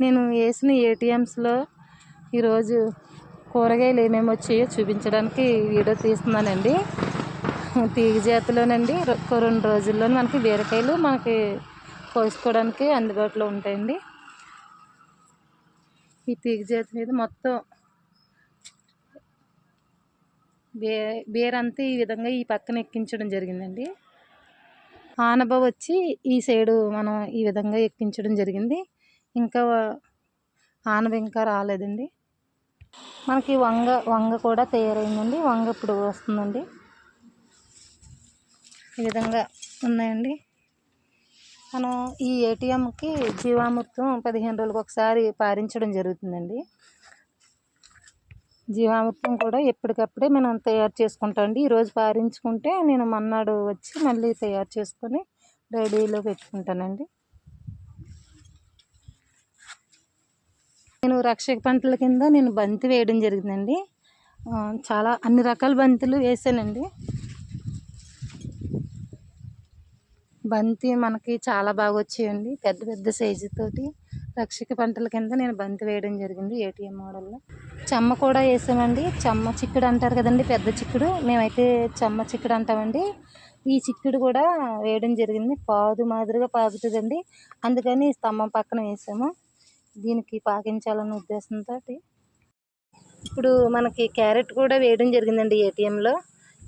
నేను వేసిన ఏటీఎమ్స్లో ఈరోజు కూరగాయలు ఏమేమి వచ్చాయో చూపించడానికి వీడియో తీస్తున్నానండి. తీగ జాతిలోనండి. రెండు రోజుల్లో మనకి బీరకాయలు మనకి కోసుకోవడానికి అందుబాటులో ఉంటాయండి. ఈ తీగ జాతి మీద మొత్తం బే బీరంతా ఈ విధంగా ఈ పక్కన ఎక్కించడం జరిగిందండి. ఆనబ వచ్చి ఈ సైడు మనం ఈ విధంగా ఎక్కించడం జరిగింది. ఇంకా ఆనబ ఇంకా రాలేదండి. మనకి వంగ వంగ కూడా తయారైందండి. వంగ ఇప్పుడు వస్తుందండి. ఈ విధంగా ఉన్నాయండి. మనం ఈ ఏటీఎంకి జీవామృతం పదిహేను రోజులకు ఒకసారి పారించడం జరుగుతుందండి. జీవామృతం కూడా ఎప్పటికప్పుడే మనం తయారు చేసుకుంటామండి ఈరోజు పారించుకుంటే నేను మన్నాడు వచ్చి మళ్ళీ తయారు చేసుకొని రెడీలో పెట్టుకుంటానండి. నేను రక్షక పంటల కింద నేను బంతి వేయడం జరిగిందండి. చాలా అన్ని రకాల బంతులు వేసానండి. బంతి మనకి చాలా బాగా వచ్చాయండి. పెద్ద పెద్ద సైజుతోటి రక్షక పంటల కింద నేను బంతి వేయడం జరిగింది ఏటీఎం మోడల్లో చెమ్మ కూడా వేసామండి. చెమ్మ చిక్కుడు అంటారు కదండి పెద్ద చిక్కుడు. మేమైతే చెమ్మ చిక్కుడు అంటామండి. ఈ చిక్కుడు కూడా వేయడం జరిగింది. పాదు మాదిరిగా పాకుతుందండి అందుకని స్తంభం పక్కన వేసాము. దీనికి పాకించాలన్న ఉద్దేశంతో ఇప్పుడు మనకి క్యారెట్ కూడా వేయడం జరిగిందండి ఏటీఎంలో.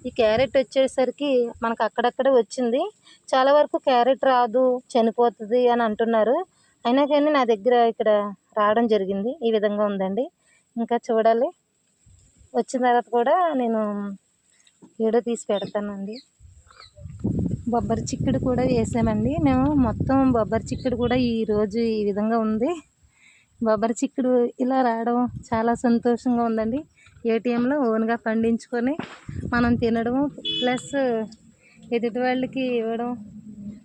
ఈ క్యారెట్ వచ్చేసరికి మనకు అక్కడక్కడ వచ్చింది. చాలా వరకు క్యారెట్ రాదు చనిపోతుంది అని అంటున్నారు. అయినా కానీ నా దగ్గర ఇక్కడ రావడం జరిగింది. ఈ విధంగా ఉందండి. ఇంకా చూడాలి. వచ్చిన తర్వాత కూడా నేను వీడియో తీసి పెడతానండి. బొబ్బరి చిక్కుడు కూడా వేసామండి. మేము మొత్తం బొబ్బరి చిక్కుడు కూడా ఈరోజు ఈ విధంగా ఉంది. బొబ్బరి చిక్కుడు ఇలా రావడం చాలా సంతోషంగా ఉందండి. ఏటీఎంలో ఓన్గా పండించుకొని మనం తినడం ప్లస్ ఎదుటి వాళ్ళకి ఇవ్వడం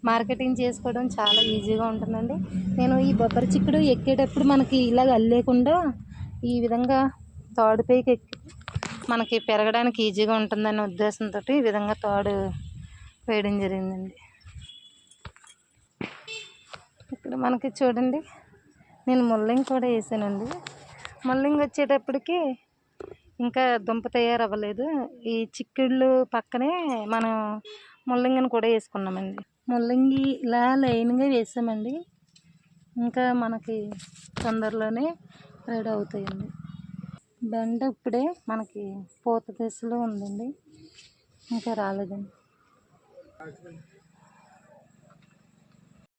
మార్కెటింగ్ చేసుకోవడం చాలా ఈజీగా ఉంటుందండి. నేను ఈ బొబ్బరి చిక్కుడు ఎక్కేటప్పుడు మనకి ఇలాగ అల్లేకుండా ఈ విధంగా తాడుపైకి ఎక్కి మనకి పెరగడానికి ఈజీగా ఉంటుందనే ఉద్దేశంతో ఈ విధంగా తాడు వేయడం జరిగిందండి. ఇక్కడ మనకి చూడండి. నేను ముల్లంగి కూడా వేసానండి. ముల్లంగి వచ్చేటప్పటికి ఇంకా దుంప తయారవ్వలేదు. ఈ చిక్కుళ్ళు పక్కనే మనం ముల్లంగిని కూడా వేసుకున్నామండి. ముల్లంగి ఇలా లైన్గా వేసామండి. ఇంకా మనకి తొందరలోనే రెడీ అవుతాయండి. బెండ ఇప్పుడే మనకి పూత దశలో ఉందండి. ఇంకా రాలేదండి.